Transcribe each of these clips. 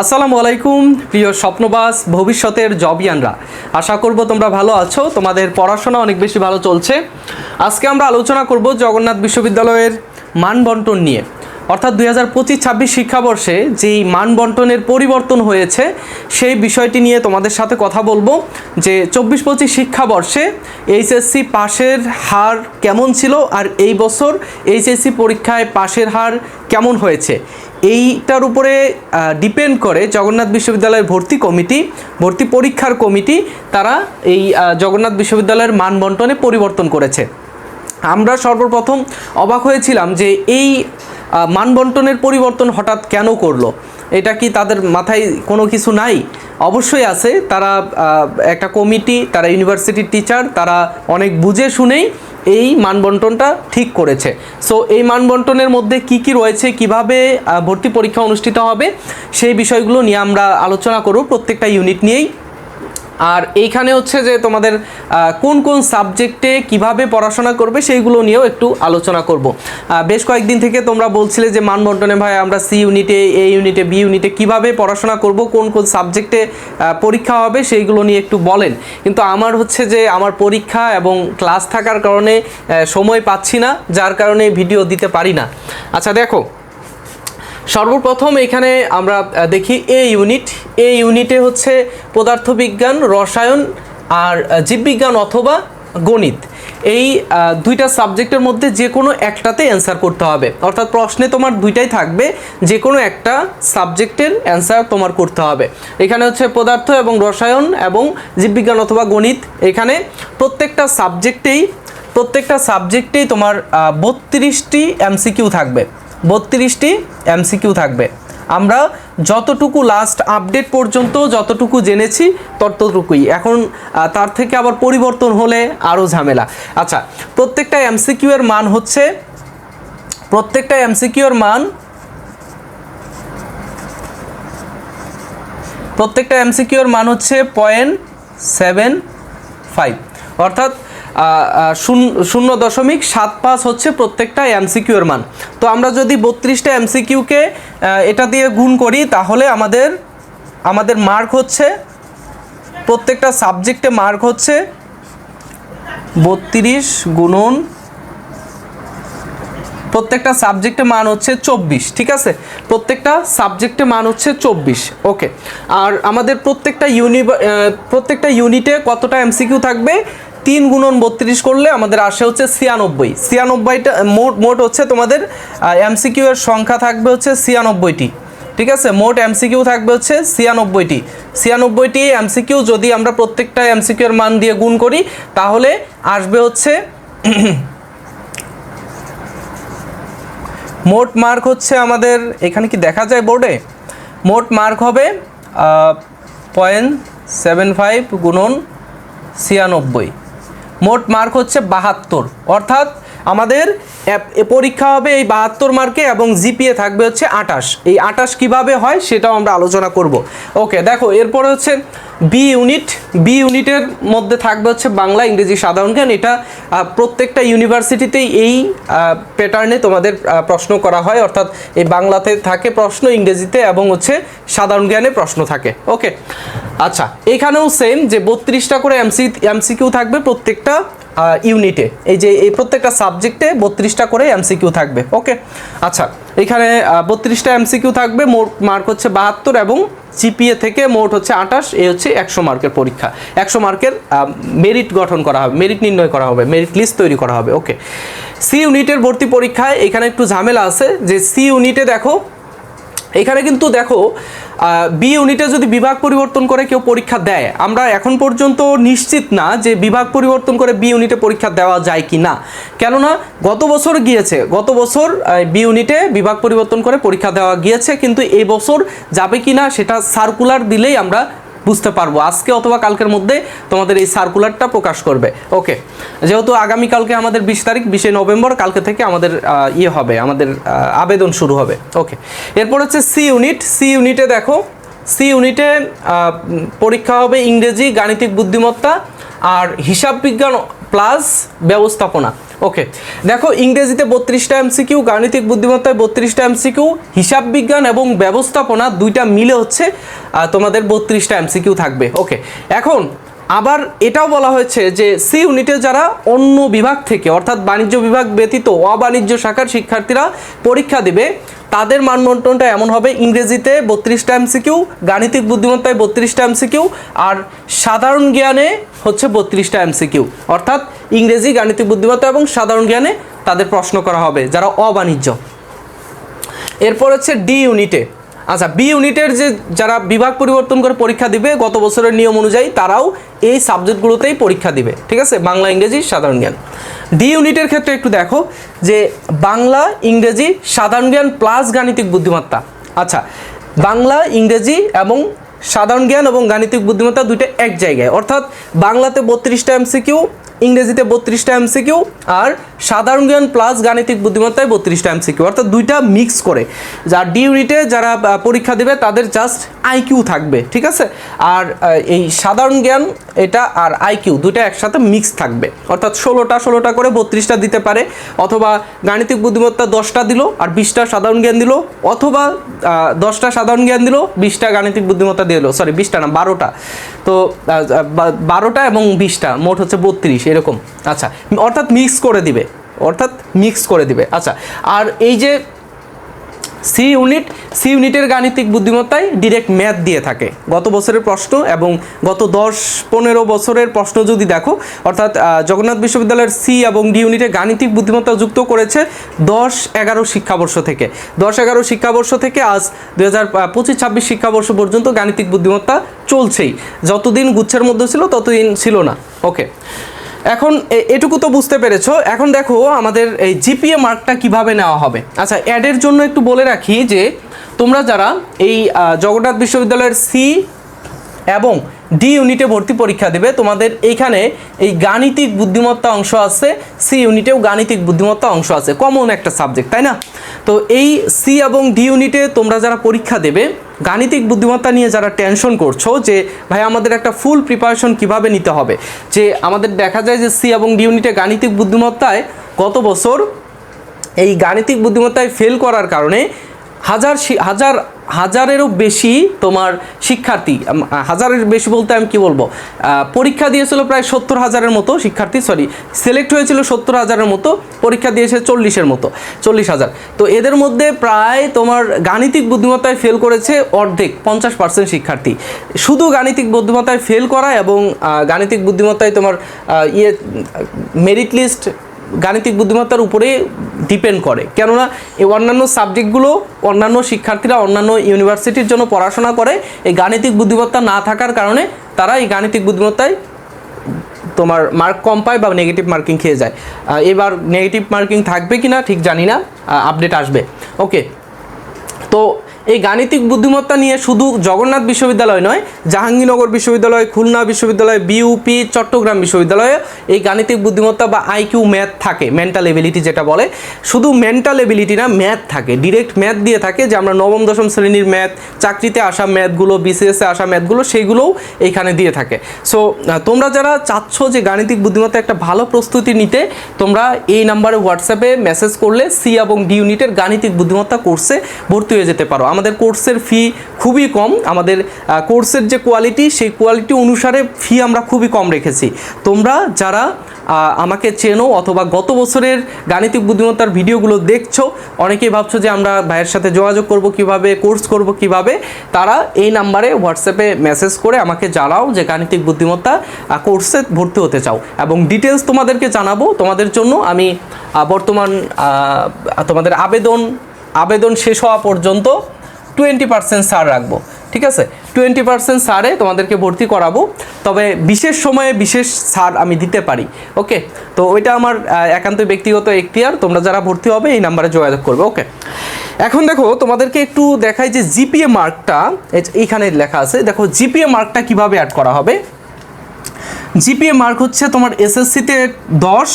আসসালামু আলাইকুম, প্রিয় স্বপ্নবাস, ভবিষ্যতের জবিয়ানরা। আশা করব তোমরা ভালো আছো, তোমাদের পড়াশোনা অনেক বেশি ভালো চলছে। আজকে আমরা আলোচনা করব জগন্নাথ বিশ্ববিদ্যালয়ের মান বন্টন নিয়ে। অর্থাৎ দুই হাজার পঁচিশ, ছাব্বিশ শিক্ষাবর্ষে যেই মান বন্টনের পরিবর্তন হয়েছে, সেই বিষয়টি নিয়ে তোমাদের সাথে কথা বলব যে চব্বিশ পঁচিশ শিক্ষাবর্ষে এইচএসসি পাশের হার কেমন ছিল আর এই বছর এইচএসসি পরীক্ষায় পাশের হার কেমন হয়েছে। এইটার উপরে ডিপেন্ড করে জগন্নাথ বিশ্ববিদ্যালয়ের ভর্তি কমিটি, ভর্তি পরীক্ষার কমিটি, তারা এই জগন্নাথ বিশ্ববিদ্যালয়ের মান বন্টনে পরিবর্তন করেছে। আমরা সর্বপ্রথম অবাক হয়েছিলাম যে এই আহ, মান বন্টনের পরিবর্তন হঠাৎ কেন করল? এটা কি তাদের মাথায় কোনো কিছু নাই? অবশ্যই আছে তারা একটা কমিটি তারা ইউনিভার্সিটির টিচার তারা অনেক বুঝে শুনেই এই মানবন্টনটা ঠিক করেছে। সো এই মানবন্টনের মধ্যে কি কি রয়েছে কীভাবে ভর্তি পরীক্ষা অনুষ্ঠিত হবে সেই বিষয়গুলো নিয়ে আমরা আলোচনা করব। প্রত্যেকটা ইউনিট নিয়েই আর এইখানে হচ্ছে যে তোমাদের কোন কোন সাবজেক্টে কীভাবে পড়াশোনা করবে সেইগুলো নিয়েও একটু আলোচনা করব। বেশ কয়েকদিন থেকে তোমরা বলছিলে যে মানবন্টনে ভাই, আমরা সি ইউনিটে, এ ইউনিটে, বি ইউনিটে কীভাবে পড়াশোনা করব, কোন কোন সাবজেক্টে পরীক্ষা হবে সেইগুলো নিয়ে একটু বলেন। কিন্তু আমার হচ্ছে যে আমার পরীক্ষা এবং ক্লাস থাকার কারণে সময় পাচ্ছি না, যার কারণে ভিডিও দিতে পারি না। আচ্ছা দেখো সর্বপ্রথম এখানে আমরা দেখি এ ইউনিট এ ইউনিটে হচ্ছে পদার্থবিজ্ঞান, রসায়ন আর জীববিজ্ঞান অথবা গণিত। এই দুইটা সাবজেক্টের মধ্যে যে কোনো একটাতে অ্যান্সার করতে হবে। অর্থাৎ প্রশ্নে তোমার দুইটাই থাকবে, যে কোনো একটা সাবজেক্টের অ্যান্সার তোমার করতে হবে। এখানে হচ্ছে পদার্থ এবং রসায়ন এবং জীববিজ্ঞান অথবা গণিত। এখানে প্রত্যেকটা সাবজেক্টেই প্রত্যেকটা সাবজেক্টেই তোমার বত্রিশটি এমসিকিউ থাকবে। বত্রিশটি এমসিকিউ থাকবে। আমরা যতটুকু লাস্ট আপডেট পর্যন্ত যতটুকু জেনেছি ততটুকুই। এখন তার থেকে আবার পরিবর্তন হলে আরও ঝামেলা। আচ্ছা প্রত্যেকটা এমসিকিউ এর মান হচ্ছে, প্রত্যেকটা এমসিকিউ এর মান, প্রত্যেকটা এমসিকিউ এর মান হচ্ছে পয়েন্ট সেভেন ফাইভ অর্থাৎ শূন্য দশমিক সাত পাঁচ হচ্ছে প্রত্যেকটা এমসিকিউ এর মান। তো আমরা যদি বত্রিশটা এমসিকিউকে এটা দিয়ে গুণ করি, তাহলে আমাদের আমাদের মার্ক হচ্ছে, প্রত্যেকটা সাবজেক্টে মার্ক হচ্ছে বত্রিশ গুণন, প্রত্যেকটা সাবজেক্টে মান হচ্ছে চব্বিশ, ঠিক আছে? প্রত্যেকটা সাবজেক্টে মান হচ্ছে চব্বিশ ওকে আর আমাদের প্রত্যেকটা ইউনি প্রত্যেকটা ইউনিটে কতটা এমসিকিউ থাকবে? তিন গুণন বত্রিশ করলে আমাদের আসে হচ্ছে ছিয়ানব্বই। ছিয়ানব্বইটা, মোট মোট হচ্ছে তোমাদের এমসিকিউ এর সংখ্যা থাকবে হচ্ছে ছিয়ানব্বইটি। ঠিক আছে? মোট এমসিকিউ থাকবে হচ্ছে ছিয়ানব্বইটি। ছিয়ানব্বইটি এমসিকিউ যদি আমরা প্রত্যেকটা এমসিকিউ এর মান দিয়ে গুণ করি, তাহলে আসবে হচ্ছে মোট মার্ক হচ্ছে আমাদের, এখানে কি দেখা যায় বোর্ডে? মোট মার্ক হবে পয়েন্ট সেভেন ফাইভ গুণন ছিয়ানব্বই। মোট মার্ক হচ্ছে বাহাত্তর। অর্থাৎ আমাদের পরীক্ষা হবে এই বাহাত্তর মার্কে এবং জিপিএ থাকবে হচ্ছে আটাশ এই আটাশ কীভাবে হয় সেটাও আমরা আলোচনা করব। ওকে, দেখো, এরপরে হচ্ছে বি ইউনিট বি ইউনিটের মধ্যে থাকবে হচ্ছে বাংলা, ইংরেজি সাধারণ জ্ঞান। এটা প্রত্যেকটা ইউনিভার্সিটিতেই এই প্যাটার্নে তোমাদের প্রশ্ন করা হয়। অর্থাৎ এই বাংলাতে থাকে প্রশ্ন, ইংরেজিতে এবং হচ্ছে সাধারণ জ্ঞানে প্রশ্ন থাকে। ওকে আচ্ছা এখানেও সেম যে বত্রিশটা করে এমসি এমসিকিউ থাকবে প্রত্যেকটা ইউনিটে এই যে এই প্রত্যেকটা সাবজেক্টে বত্রিশটা করে এমসিকিউ থাকবে ওকে আচ্ছা এখানে বত্রিশটা এমসিকিউ থাকবে, মোট মার্ক হচ্ছে বাহাত্তর এবং জিপিএ থেকে মোট হচ্ছে আটাশ এ হচ্ছে একশো মার্কের পরীক্ষা। একশো মার্কের মেরিট গঠন করা হবে মেরিট নির্ণয় করা হবে মেরিট লিস্ট তৈরি করা হবে ওকে সি ইউনিটের ভর্তি পরীক্ষায় এখানে একটু ঝামেলা আছে যে সি ইউনিটে দেখো এখানে কিন্তু দেখো বি ইউনিটে যদি বিভাগ পরিবর্তন করে কেউ পরীক্ষা দেয়, আমরা এখন পর্যন্ত নিশ্চিত না যে বিভাগ পরিবর্তন করে বি ইউনিটে পরীক্ষা দেওয়া যায় কি না। কেননা, গত বছর গিয়েছে, গত বছর বি ইউনিটে বিভাগ পরিবর্তন করে পরীক্ষা দেওয়া গিয়েছে, কিন্তু এবছর যাবে কি না সেটা সার্কুলার দিলেই আমরা বুঝতে পারব। আজকে অথবা কালকের মধ্যে তোমাদের এই সার্কুলারটা প্রকাশ করবে। ওকে যেহেতু আগামীকালকে আমাদের বিশ তারিখ, বিশে নভেম্বর, কালকে থেকে আমাদের ইয়ে হবে, আমাদের আবেদন শুরু হবে। ওকে এরপর হচ্ছে সি ইউনিট সি ইউনিটে দেখো সি ইউনিটে পরীক্ষা হবে ইংরেজি, গাণিতিক বুদ্ধিমত্তা আর হিসাব বিজ্ঞান প্লাস ব্যবস্থাপনা। ওকে দেখো, ইংরেজিতে বত্রিশটা এমসিকিউ গাণিতিক বুদ্ধিমত্তায় বত্রিশটা এমসিকিউ হিসাব বিজ্ঞান এবং ব্যবস্থাপনা দুইটা মিলে হচ্ছে তোমাদের বত্রিশটা এমসিকিউ থাকবে। ওকে এখন আবার এটাও বলা হয়েছে যে সি ইউনিটে যারা অন্য বিভাগ থেকে, অর্থাৎ বাণিজ্য বিভাগ ব্যতীত অবাণিজ্য শাখার শিক্ষার্থীরা পরীক্ষা দেবে, তাদের মানবন্টনটা এমন হবে, ইংরেজিতে বত্রিশটা এমসিকিউ, গাণিতিক বুদ্ধিমত্তায় বত্রিশটা এমসিকিউ, আর সাধারণ জ্ঞানে হচ্ছে বত্রিশটা এমসিকিউ। অর্থাৎ ইংরেজি, গাণিতিক বুদ্ধিমত্তা এবং সাধারণ জ্ঞানে তাদের প্রশ্ন করা হবে যারা অবাণিজ্য। এরপর হচ্ছে ডি ইউনিটে। আচ্ছা বি ইউনিটের যে যারা বিভাগ পরিবর্তন করে পরীক্ষা দিবে, গত বছরের নিয়ম অনুযায়ী তারাও এই সাবজেক্টগুলোতেই পরীক্ষা দিবে, ঠিক আছে? বাংলা, ইংরেজি, সাধারণ জ্ঞান। ডি ইউনিটের ক্ষেত্রে একটু দেখো যে বাংলা, ইংরেজি, সাধারণ জ্ঞান প্লাস গাণিতিক বুদ্ধিমত্তা। আচ্ছা বাংলা, ইংরেজি এবং সাধারণ জ্ঞান এবং গাণিতিক বুদ্ধিমত্তা দুইটা এক জায়গায়। অর্থাৎ বাংলাতে বত্রিশটা এমসিকিউ ইংরেজিতে বত্রিশটা এমসিকিউ আর সাধারণ জ্ঞান প্লাস গাণিতিক বুদ্ধিমত্তায় বত্রিশটা এমসিকিউ অর্থাৎ দুইটা মিক্স করে। যার ডি ইউনিটে যারা পরীক্ষা দেবে তাদের জাস্ট আইকিউ থাকবে, ঠিক আছে? আর এই সাধারণ জ্ঞান, এটা আর আইকিউ দুইটা একসাথে মিক্স থাকবে। অর্থাৎ ষোলোটা ষোলোটা করে বত্রিশটা দিতে পারে। অথবা গাণিতিক বুদ্ধিমত্তা দশটা দিল আর বিশটা সাধারণ জ্ঞান দিল। অথবা দশটা সাধারণ জ্ঞান দিল, বিশটা গাণিতিক বুদ্ধিমত্তা দিয়ে দিল সরি বিশটা না, বারোটা। তো বারোটা এবং বিশটা, মোট হচ্ছে বত্রিশ, এরকম। আচ্ছা অর্থাৎ মিক্স করে দিবে, অর্থাৎ মিক্স করে দিবে। আচ্ছা আর এই যে সি ইউনিট, সি ইউনিটের গাণিতিক বুদ্ধিমত্তায় ডিরেক্ট ম্যাথ দিয়ে থাকে। গত বছরের প্রশ্ন এবং গত দশ, পনেরো বছরের প্রশ্ন যদি দেখো, অর্থাৎ জগন্নাথ বিশ্ববিদ্যালয়ের সি এবং ডি ইউনিটে গাণিতিক বুদ্ধিমত্তা যুক্ত করেছে দশ, এগারো শিক্ষাবর্ষ থেকে। দশ, এগারো শিক্ষাবর্ষ থেকে আজ দু হাজার পঁচিশ, ছাব্বিশ শিক্ষাবর্ষ পর্যন্ত গাণিতিক বুদ্ধিমত্তা চলছেই। যতদিন গুচ্ছের মধ্যে ছিল, ততদিন ছিল না। ওকে এখন এটুকু তো বুঝতে পেরেছ। এখন দেখো আমাদের এই জিপিএ মার্কটা কীভাবে নেওয়া হবে। আচ্ছা অ্যাডের জন্য একটু বলে রাখি যে, তোমরা যারা এই জগন্নাথ বিশ্ববিদ্যালয়ের সি এবং ডি ইউনিটে ভর্তি পরীক্ষা দেবে। তোমাদের এইখানে এই গাণিতিক বুদ্ধিমত্তা অংশ আছে, সি ইউনিটেও গাণিতিক বুদ্ধিমত্তা অংশ আছে। কমন একটা সাবজেক্ট, তাই না? তো এই সি এবং ডি ইউনিটে তোমরা যারা পরীক্ষা দেবে, গাণিতিক বুদ্ধিমত্তা নিয়ে যারা টেনশন করছ যে, ভাই, আমাদের একটা ফুল প্রিপারেশন কীভাবে নিতে হবে? যে, আমাদের দেখা যায় যে সি এবং ডি ইউনিটে গাণিতিক বুদ্ধিমত্তায় গত বছর এই গাণিতিক বুদ্ধিমত্তায় ফেল করার কারণে হাজার হাজার হাজারেরও বেশি তোমার শিক্ষার্থী হাজারের বেশি বলতে আমি কি বলব? পরীক্ষা দিয়েছিল প্রায় সত্তর হাজারের মতো শিক্ষার্থী সরি সিলেক্ট হয়েছিল সত্তর হাজারের মতো, পরীক্ষা দিয়েছে চল্লিশের মতো, চল্লিশ হাজার। তো এদের মধ্যে প্রায় তোমার গাণিতিক বুদ্ধিমত্তায় ফেল করেছে অর্ধেক, পঞ্চাশ পার্সেন্ট শিক্ষার্থী। শুধু গাণিতিক বুদ্ধিমত্তায় ফেল করা এবং গাণিতিক বুদ্ধিমত্তায় তোমার ইয়ে মেরিট লিস্ট গাণিতিক বুদ্ধিমত্তার উপরে ডিপেন্ড করে। কেননা এই অন্যান্য সাবজেক্টগুলো অন্যান্য শিক্ষার্থীরা, অন্যান্য ইউনিভার্সিটির জন্য পড়াশোনা করে, এই গাণিতিক বুদ্ধিমত্তা না থাকার কারণে তারা এই গাণিতিক বুদ্ধিমত্তায় তোমার মার্ক কম পায় বা নেগেটিভ মার্কিং খেয়ে যায়। এবার নেগেটিভ মার্কিং থাকবে কি না ঠিক জানি না আপডেট আসবে। ওকে তো এই গাণিতিক বুদ্ধিমত্তা নিয়ে শুধু জগন্নাথ বিশ্ববিদ্যালয় নয়, জাহাঙ্গীরনগর বিশ্ববিদ্যালয়, খুলনা বিশ্ববিদ্যালয় বিউপি চট্টগ্রাম বিশ্ববিদ্যালয়ে এই গাণিতিক বুদ্ধিমত্তা বা আইকিউ ম্যাথ থাকে মেন্টাল এবিলিটি যেটা বলে। শুধু মেন্টাল এবিলিটি না, ম্যাথ থাকে ডিরেক্ট ম্যাথ দিয়ে থাকে যে আমরা নবম, দশম শ্রেণির ম্যাথ, চাকরিতে আসা ম্যাথগুলো বিসিএসে আসা ম্যাথগুলো সেইগুলোও এইখানে দিয়ে থাকে। সো তোমরা যারা চাচ্ছ যে গাণিতিক বুদ্ধিমত্তা একটা ভালো প্রস্তুতি নিতে, তোমরা এই নাম্বারে হোয়াটসঅ্যাপে মেসেজ করলে সি এবং ডি ইউনিটের গাণিতিক বুদ্ধিমত্তা কোর্সে ভর্তি হয়ে যেতে পারো। আমাদের কোর্সের ফি খুবই কম। আমাদের কোর্সের যে কোয়ালিটি সেই কোয়ালিটি অনুসারে ফি আমরা খুবই কম রেখেছি। তোমরা যারা আমাকে চেনো অথবা গত বছরের গাণিতিক বুদ্ধিমত্তার ভিডিওগুলো দেখছ, অনেকেই ভাবছ যে আমরা ভাইয়ের সাথে যোগাযোগ করব কীভাবে, কোর্স করব কীভাবে, তারা এই নাম্বারে হোয়াটসঅ্যাপে মেসেজ করে আমাকে জানাও যে গাণিতিক বুদ্ধিমত্তা কোর্সে ভর্তি হতে চাও। এবং ডিটেলস তোমাদেরকে জানাব। তোমাদের জন্য আমি বর্তমান তোমাদের আবেদন আবেদন শেষ হওয়া পর্যন্ত টোয়েন্টি পার্সেন্ট ছাড় রাখব, ঠিক আছে? টোয়েন্টি পার্সেন্ট ছাড়ে তোমাদেরকে ভর্তি করাবো, তবে বিশেষ সময়ে বিশেষ ছাড় আমি দিতে পারি, ওকে? তো ওইটা আমার একান্ত ব্যক্তিগত এখতিয়ার, তোমরা যারা ভর্তি হবে এই নাম্বারে যোগাযোগ করবে, ওকে? এখন দেখো, তোমাদেরকে একটু দেখাই যে জিপিএ মার্কটা এইখানে লেখা আছে, দেখো জিপিএ মার্কটা কীভাবে অ্যাড করা হবে? জিপিএ মার্ক হচ্ছে তোমার এসএসসিতে দশ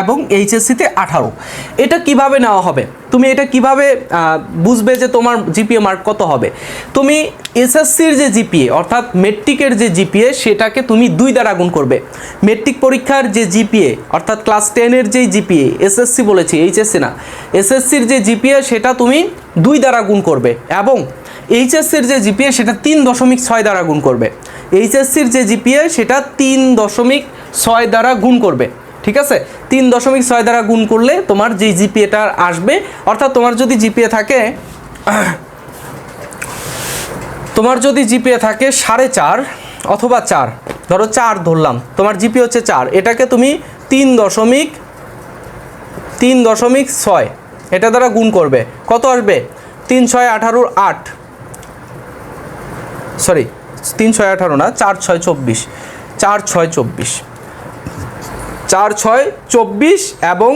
এবং এইচএসসিতে আঠারো। এটা কীভাবে নেওয়া হবে? তুমি এটা কীভাবে বুঝবে যে তোমার জিপিএ মার্ক কত হবে? তুমি এসএসসির যে জিপিএ, অর্থাৎ মেট্রিকের যে জিপিএ, সেটাকে তুমি দুই দ্বারা গুণ করবে। মেট্রিক পরীক্ষার যে জিপিএ, অর্থাৎ ক্লাস টেনের যেই জিপিএ, এসএসসি বলেছি, এইচএসসি না, এসএসসির যে জিপিএ, সেটা তুমি দুই দ্বারা গুণ করবে এবং এইচএসসির যে জিপিএ, সেটা তিন দশমিক ছয় দ্বারা গুণ করবে। এইচএসসির যে জিপিএ, সেটা তিন দশমিক ছয় দ্বারা গুণ করবে। ঠিক আছে? তিন দশমিক ছয় দ্বারা গুণ করলে তোমার যে জিপিএটা আসবে, অর্থাৎ তোমার যদি জিপিএ থাকে, তোমার যদি জিপিএ থাকে সাড়ে চার অথবা চার, ধরো চার ধরলাম, তোমার জিপি হচ্ছে চার, এটাকে তুমি তিন দশমিক তিন দশমিক ছয়, এটা দ্বারা গুণ করবে, কত আসবে? তিন ছয় আঠারোর আট সরি তিন ছয় আঠারো না, চার ছয় চব্বিশ, চার ছয় চব্বিশ। চার ছয় চব্বিশ এবং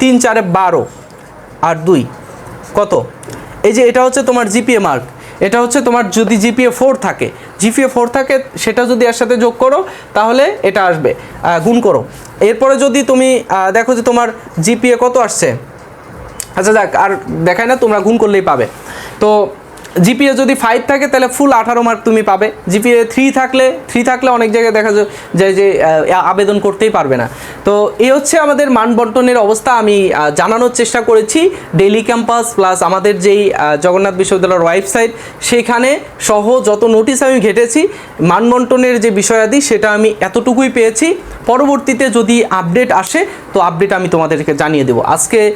তিন চারে বারো আর দুই। কত? এই যে এটা হচ্ছে তোমার জিপিএ মার্ক। এটা হচ্ছে তোমার যদি জিপিএ ফোর থাকে। জিপিএ ফোর থাকে, সেটা যদি এর সাথে যোগ করো, তাহলে এটা আসবে। গুণ করো। এরপরে যদি তুমি দেখো যে তোমার জিপিএ কত আসছে। আচ্ছা যাক, আর দেখায় না, তোমরা গুণ করলেই পাবে। তো জিপিএ যদি ফাইভ থাকে, তাহলে ফুল আঠারো মার্ক তুমি পাবে। জিপিএ থ্রি থাকলে থ্রি থাকলে অনেক জায়গায় দেখা যায় যে- আবেদন করতেই পারবে না। তো এই হচ্ছে আমাদের মান বন্টনের অবস্থা। আমি জানানোর চেষ্টা করেছি ডেলি ক্যাম্পাস প্লাস আমাদের যেই জগন্নাথ বিশ্ববিদ্যালয়ের ওয়েবসাইট সেখানে সহ যত নোটিশ আমি ঘেটেছি মান বন্টনের যে বিষয়াদি, সেটা আমি এতটুকুই পেয়েছি। পরবর্তীতে যদি আপডেট আসে, তো আপডেট আমি তোমাদেরকে জানিয়ে দেবো। আজকে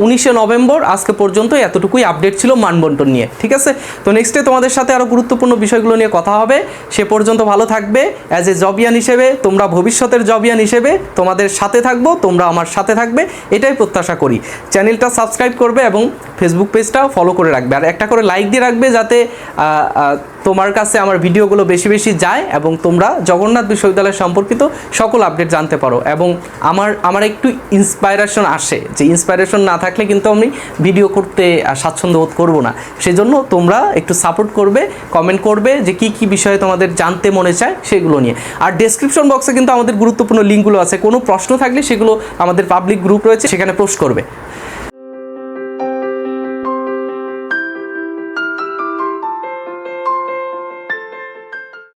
উনিশে নভেম্বর, আজকে পর্যন্ত এতটুকুই আপডেট ছিল মানবন্টন নিয়ে, ঠিক আছে? তো নেক্সটে তোমাদের সাথে আরও গুরুত্বপূর্ণ বিষয়গুলো নিয়ে কথা হবে। সে পর্যন্ত ভালো থাকবে। অ্যাজ এ জবিয়ান হিসেবে তোমরা ভবিষ্যতের জবিয়ান হিসেবে তোমাদের সাথে থাকব, তোমরা আমার সাথে থাকবে। এটাই প্রত্যাশা করি। চ্যানেলটা সাবস্ক্রাইব করবে এবং ফেসবুক পেজটা ফলো করে রাখবে। আর একটা করে লাইক দিয়ে রাখবে যাতে তোমার কাছে আমার ভিডিওগুলো বেশি বেশি যায় এবং তোমরা জগন্নাথ বিশ্ববিদ্যালয় সম্পর্কিত সকল আপডেট জানতে পারো এবং আমার আমার একটু ইন্সপাইরেশন আসে। যে ইন্সপাইরেশন না থাকলে কিন্তু আমি ভিডিও করতে স্বাচ্ছন্দ্য বোধ করব না। সেজন্য তোমরা একটু সাপোর্ট করবে কমেন্ট করবে যে কি কি বিষয়ে তোমাদের জানতে মনে চায় সেগুলো নিয়ে। আর ডেসক্রিপশন বক্সে কিন্তু আমাদের গুরুত্বপূর্ণ লিঙ্কগুলো আছে। কোনো প্রশ্ন থাকলে সেগুলো আমাদের পাবলিক গ্রুপ রয়েছে, সেখানে পোস্ট করবে।